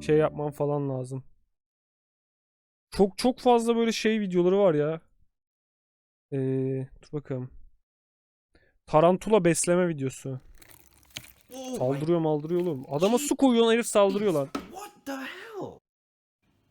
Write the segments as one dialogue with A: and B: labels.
A: şey yapmam falan lazım. Çok çok fazla böyle şey videoları var ya. Ee, dur bakalım. Tarantula besleme videosu.
B: Oh
A: Saldırıyor maldırıyor oğlum. Adama su koyuyorsun herif saldırıyor lan.
B: What the hell?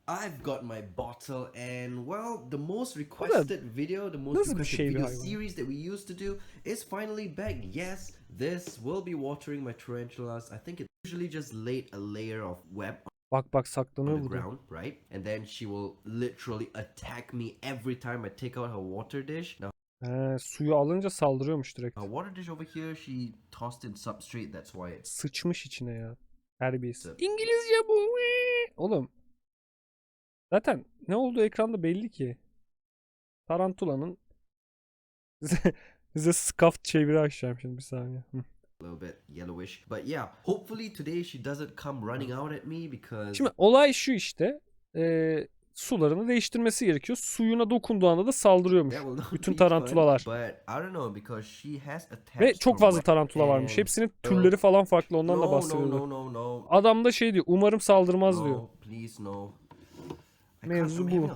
B: I've got my bottle and well the most requested video, the most requested
A: şey
B: video series that we used to do is finally back. Yes, this will be watering my tarantulas. I think it usually just laid a layer of web
A: Bak bak
B: on
A: saklanıyor
B: the
A: burada.
B: ground, right? And then she will literally attack me every time I take out her water dish. Now
A: He, suyu alınca saldırıyormuş direkt.
B: her water dish over here, she tossed in substrate. That's why it's
A: Sıçmış içine ya. Terbiyesiz. İngilizce bu. Oğlum. Zaten ne olduğu ekranda belli ki. Tarantula'nın size, size scuffed çeviri açacağım şimdi bir saniye. Hı.
B: A little bit yellowish. But yeah, hopefully today she doesn't come running out at me because
A: Şimdi olay şu işte. eee, sularını değiştirmesi gerekiyor. Suyuna dokunduğu anda da saldırıyormuş. Bütün tarantulalar. Ve çok fazla tarantula varmış. Hepsinin türleri falan farklı. Ondan da bahsediyordu. Adam da şey diyor. Umarım saldırmaz diyor. Mevzu bu.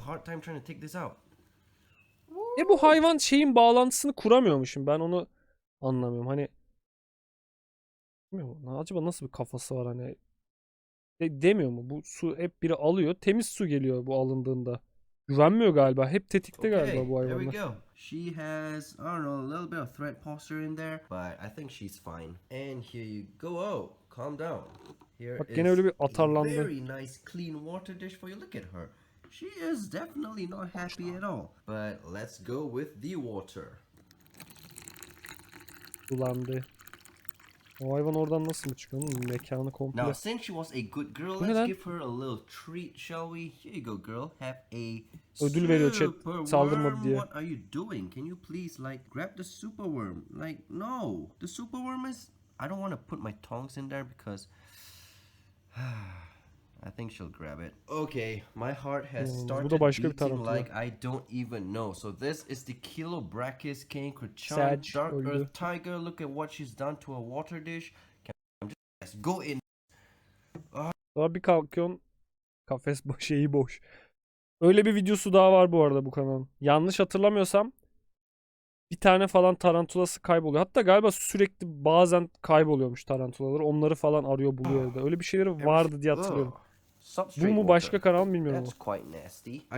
A: E bu hayvan şeyin bağlantısını kuramıyormuşum. Ben onu anlamıyorum. Hani bilmiyorum, acaba nasıl bir kafası var hani de, demiyor mu? Bu su hep biri alıyor. Temiz su geliyor bu alındığında. Güvenmiyor galiba. Hep tetikte galiba bu
B: there we
A: hayvanlar.
B: go. She has, I don't know, a little bit of threat posture in there, but I think she's fine. And here you go. Oh, calm down. Here
A: Bak gene öyle bir atarlandı.
B: very nice clean water dish for you. Look at her. She is definitely not happy at all. But let's go with the water.
A: Bulandı. O hayvan oradan nasıl mı çıkıyor? oğlum? Mekanı komple.
B: Now, since she was a good girl,
A: Bu ne
B: let's
A: lan?
B: give her a little treat, shall we? Here you go, girl. Have a
A: Ödül veriyor chat,
B: super
A: saldırmadı diye.
B: What are you doing? Can you please like grab the super worm? Like no, the super worm is. I don't want to put my tongs in there because. Think she'll grab it. Okay, my heart has
A: Hmm, bu da
B: started
A: başka bir
B: beating
A: tarantula.
B: like I don't even know. So this is the Kilobrachys King Krachan Dark
A: öldü.
B: Earth Tiger. Look at what she's done to a water dish. Can just go in
A: Sonra bir kalkıyorsun kafes boş, şeyi boş. Öyle bir videosu daha var bu arada bu kanalın. Yanlış hatırlamıyorsam bir tane falan tarantulası kayboluyor. Hatta galiba sürekli bazen kayboluyormuş tarantulalar. Onları falan arıyor buluyor evde. Öyle bir şeyleri vardı diye hatırlıyorum.
B: Ugh.
A: Bu mu başka kanal mı bilmiyorum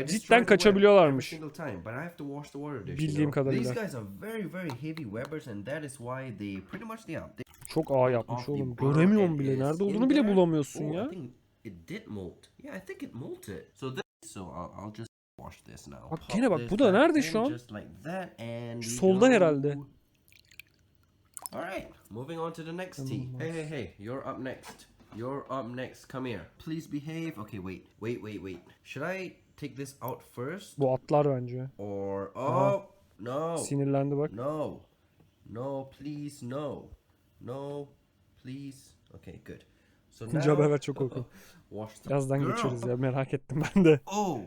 A: Cidden kaçabiliyorlarmış.
B: every single time, but I have to wash the water dish. you
A: Bildiğim
B: know.
A: kadarıyla.
B: These guys are very very heavy webbers and that is why they pretty much yeah. They
A: Çok ağ yapmış oğlum. Göremiyorum bile. Nerede olduğunu bile bulamıyorsun ya.
B: think it did molt. Yeah, I think it molted. So this, so I'll, I'll just wash this now.
A: Bak gene bak, bu da nerede şu an? Solda herhalde.
B: All right, moving on to the next tea. Hey, hey, hey, you're up next. You're up next. Come here. Please behave. Okay, wait, wait, wait, wait. Should I take this out first
A: Bu atlar bence.
B: or oh no,
A: Sinirlendi bak.
B: no, no, please, no, no, please. Okay, good. So now,
A: haber çok korkunç.
B: wash the
A: Birazdan
B: girl.
A: geçeriz ya merak ettim ben de.
B: Oh,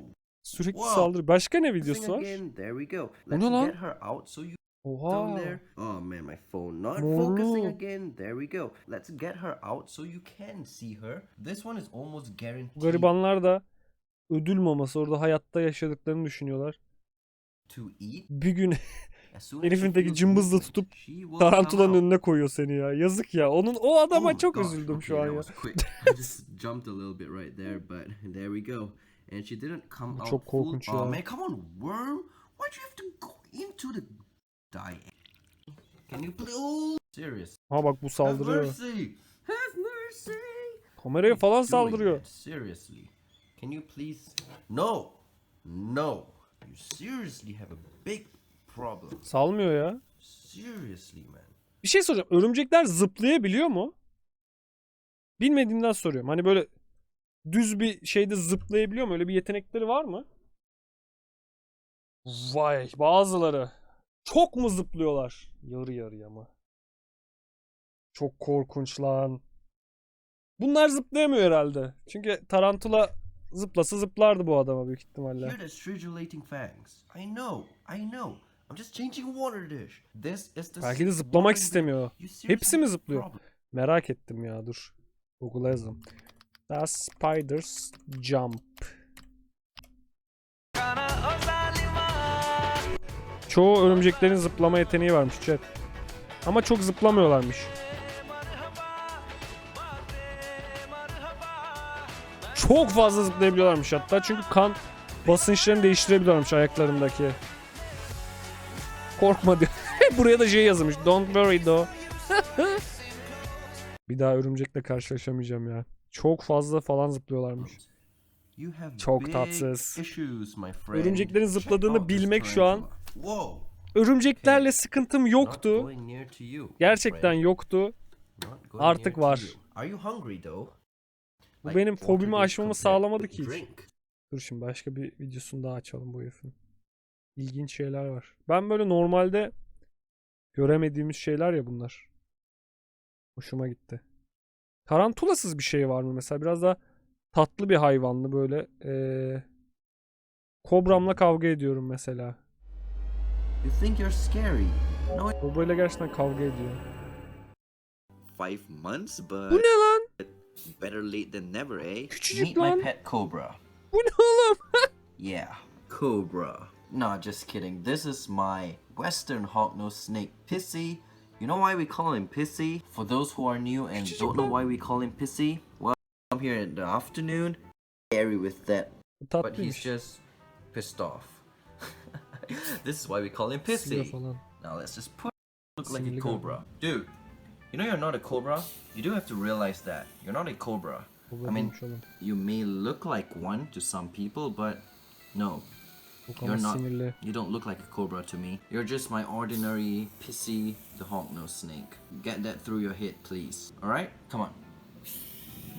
A: Sürekli
B: Wow.
A: saldırı. Başka ne videosu var?
B: again. There we go. Let's get her out so you down
A: Oha.
B: there. Oh man, my phone not
A: Morlu.
B: focusing again. There we go. Let's get her out so you can see her. This one is almost guaranteed
A: garibanlar da ödül maması orada hayatta yaşadıklarını düşünüyorlar.
B: to eat.
A: Bir gün herifin teki cımbızla tutup tarantulanın önüne koyuyor seni ya. Yazık ya. Onun o adama
B: Oh
A: çok
B: gosh,
A: üzüldüm şu
B: okay,
A: an ya.
B: jumped a little bit right there, but there we go. And she didn't come out
A: çok
B: full.
A: korkunç
B: Oh
A: ya.
B: man, come on, worm. Why'd you have to go into the die? Can you please? Oh, serious.
A: Ha bak bu
B: Have
A: saldırıyor.
B: mercy. Have mercy.
A: Kameraya falan saldırıyor.
B: Seriously. Can you please? No. No. You seriously have a big problem.
A: Salmıyor ya.
B: Seriously, man.
A: Bir şey soracağım. Örümcekler zıplayabiliyor mu? Bilmediğimden soruyorum. Hani böyle düz bir şeyde zıplayabiliyor mu? Öyle bir yetenekleri var mı? Vay bazıları. Çok mu zıplıyorlar? Yarı yarıya ama. Çok korkunç lan. Bunlar zıplayamıyor herhalde. Çünkü tarantula zıplasa zıplardı bu adama büyük ihtimalle.
B: Here the stridulating fangs. I know. I know. I'm just changing water dish. This is the
A: Belki de zıplamak istemiyor. Hepsi mi zıplıyor? Merak ettim ya dur. Google'a yazdım. The spiders jump. Çoğu örümceklerin zıplama yeteneği varmış chat. Ama çok zıplamıyorlarmış. Çok fazla zıplayabiliyorlarmış hatta çünkü kan basınçlarını değiştirebiliyorlarmış ayaklarındaki. Korkma diyor. Buraya da şey yazılmış. Don't worry though. Bir daha örümcekle karşılaşamayacağım ya. Çok fazla falan zıplıyorlarmış. Çok tatsız. Örümceklerin zıpladığını bilmek şu an-. Örümceklerle sıkıntım yoktu. Gerçekten yoktu. Artık var. Bu benim fobimi aşmamı sağlamadı ki hiç. Dur şimdi başka bir videosunu daha açalım bu herifin. İlginç şeyler var. Ben böyle normalde göremediğimiz şeyler ya bunlar. Hoşuma gitti. Tarantulasız bir şey var mı mesela? Biraz daha tatlı bir hayvanlı böyle. Ee, kobramla kavga ediyorum mesela.
B: You think you're scary? No,
A: Kobrayla gerçekten kavga ediyor.
C: five months, but
A: Bu ne lan?
C: better late than never, eh?
A: Küçücük
B: meet
A: lan.
B: my pet cobra.
A: Bu ne oğlum?
B: Yeah, cobra. Nah, just kidding. This is my western hognose snake, Pissy. You know why we call him Pissy? For those who are new and don't know why we call him Pissy, well, I'm here in the afternoon, scary with that, but he's just pissed off. this is why we call him Pissy. Now let's just put look like a cobra. Dude, you know you're not a cobra? You do have to realize that. You're not a cobra. I mean, you may look like one to some people, but no, you're not. You don't look like a cobra to me. You're just my ordinary pissy the hognose snake. Get that through your head, please. All right, come on.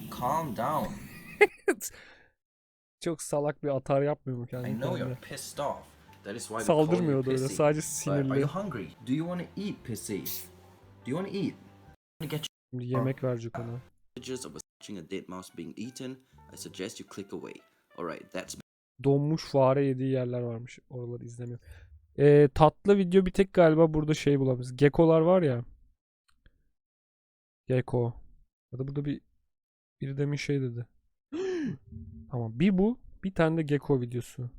B: Calm down.
A: Çok salak bir atar yapmıyor mu
B: I
A: kendi
B: know you're pissed off. That is why
A: Saldırmıyordu öyle sadece
B: But are
A: sinirli.
B: you hungry? Do you want to eat, pissy? Do you want to eat? Get
A: Şimdi yemek verecek ona.
C: Images of a watching a dead mouse being eaten. I suggest you click away. Alright, that's
A: Donmuş fare yediği yerler varmış. Oraları izlemiyorum. Ee, tatlı video bir tek galiba burada şey bulabiliriz. Gekkolar var ya. Gecko. Ya da burada bir biri demin şey dedi. Tamam bir bu. Bir tane de Gecko videosu.